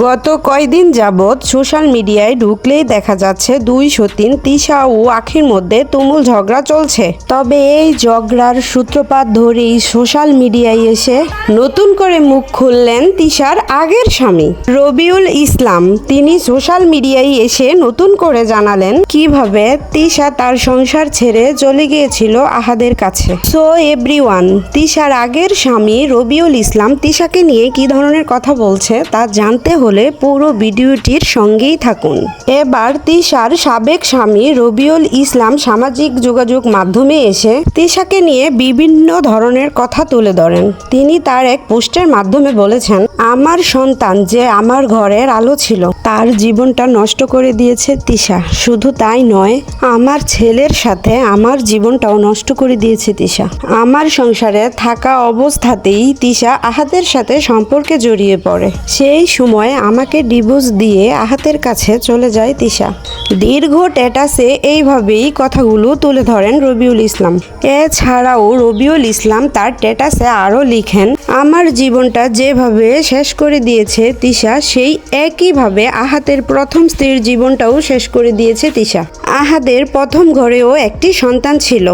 গত কয়দিন যাবৎ সোশ্যাল মিডিয়ায় ঢুকলেই দেখা যাচ্ছে দুই সতীন তিশা ও আখির মধ্যে তুমুল ঝগড়া চলছে। তবে এই ঝগড়ার সূত্রপাত ধরেই সোশ্যাল মিডিয়ায় এসে নতুন করে মুখ খুললেন তিশার আগের স্বামী। রবিউল ইসলাম, তিনি সোশ্যাল মিডিয়ায় এসে নতুন করে জানালেন কীভাবে তিশা তার সংসার ছেড়ে চলে গিয়েছিল আহাদের কাছে। সো, এভরিওয়ান, তিশার আগের স্বামী রবিউল ইসলাম তিশাকে নিয়ে কি ধরনের কথা বলছে তা জানতে হলে পুরো ভিডিওটির সঙ্গেই থাকুন। এবার তিশার সাবেক স্বামী রবিউল ইসলাম সামাজিক যোগাযোগ মাধ্যমে এসে তিশাকে নিয়ে বিভিন্ন ধরনের কথা তুলে ধরেন। তিনি তার এক পোস্টের মাধ্যমে বলেছেন, আমার সন্তান যে আমার ঘরের আলো ছিল, তার জীবনটা নষ্ট করে দিয়েছে তিশা। শুধু তাই নয়, আমার ছেলের সাথে আমার জীবনটাও নষ্ট করে দিয়েছে তিশা। আমার সংসারে থাকা অবস্থাতেই তিশা আহাতের সাথে সম্পর্কে জড়িয়ে পড়ে। সেই সময় আমাকে ডিভোর্স দিয়ে আহাতের কাছে চলে যায় তিশা। দীর্ঘ ট্যাটাসে এইভাবেই কথাগুলো তুলে ধরেন রবিউল ইসলাম। এছাড়াও রবিউল ইসলাম তার ট্যাটাসে আরও লিখেন, আমার জীবনটা যেভাবে শেষ করে দিয়েছে তিশা, সেই একইভাবে আহাতের প্রথম স্ত্রীর জীবনটাও শেষ করে দিয়েছে তিশা। আহাদের প্রথম ঘরেও একটি সন্তান ছিল।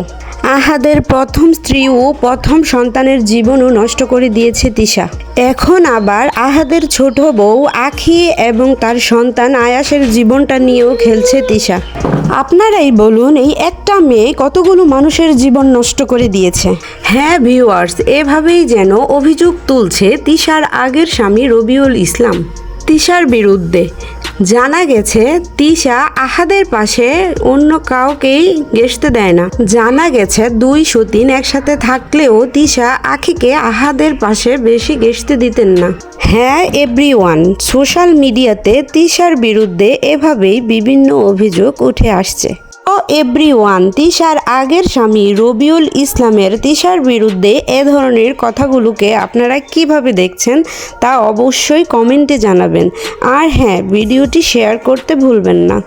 আহাদের প্রথম স্ত্রী ও প্রথম সন্তানের জীবনও নষ্ট করে দিয়েছে তিশা। এখন আবার আহাদের ছোট বউ আখি এবং তার সন্তান আয়াসের জীবনটা নিয়েও খেলছে তিশা। আপনারাই বলুন, এই একটা মেয়ে কতগুলো মানুষের জীবন নষ্ট করে দিয়েছে? হ্যাঁ ভিউয়ার্স এভাবেই যেন অভিযোগ তুলছে তিশার আগের স্বামী রবিউল ইসলাম। তিশার বিরুদ্ধে জানা গেছে, তিশা আহাদের পাশে অন্য কাউকেই গেসতে দেয় না। জানা গেছে, দুই সতীন একসাথে থাকলেও তিশা আখিকে আহাদের পাশে বেশি গেসতে দিতেন না। হ্যাঁ এভরিওয়ান, সোশ্যাল মিডিয়াতে তিশার বিরুদ্ধে এভাবেই বিভিন্ন অভিযোগ উঠে আসছে। এভরিওয়ান, তিশার আগের স্বামী রবিউল ইসলামের তিশার বিরুদ্ধে এ ধরনের কথাগুলোকে আপনারা কীভাবে দেখছেন তা অবশ্যই কমেন্টে জানাবেন। আর হ্যাঁ ভিডিওটি শেয়ার করতে ভুলবেন না।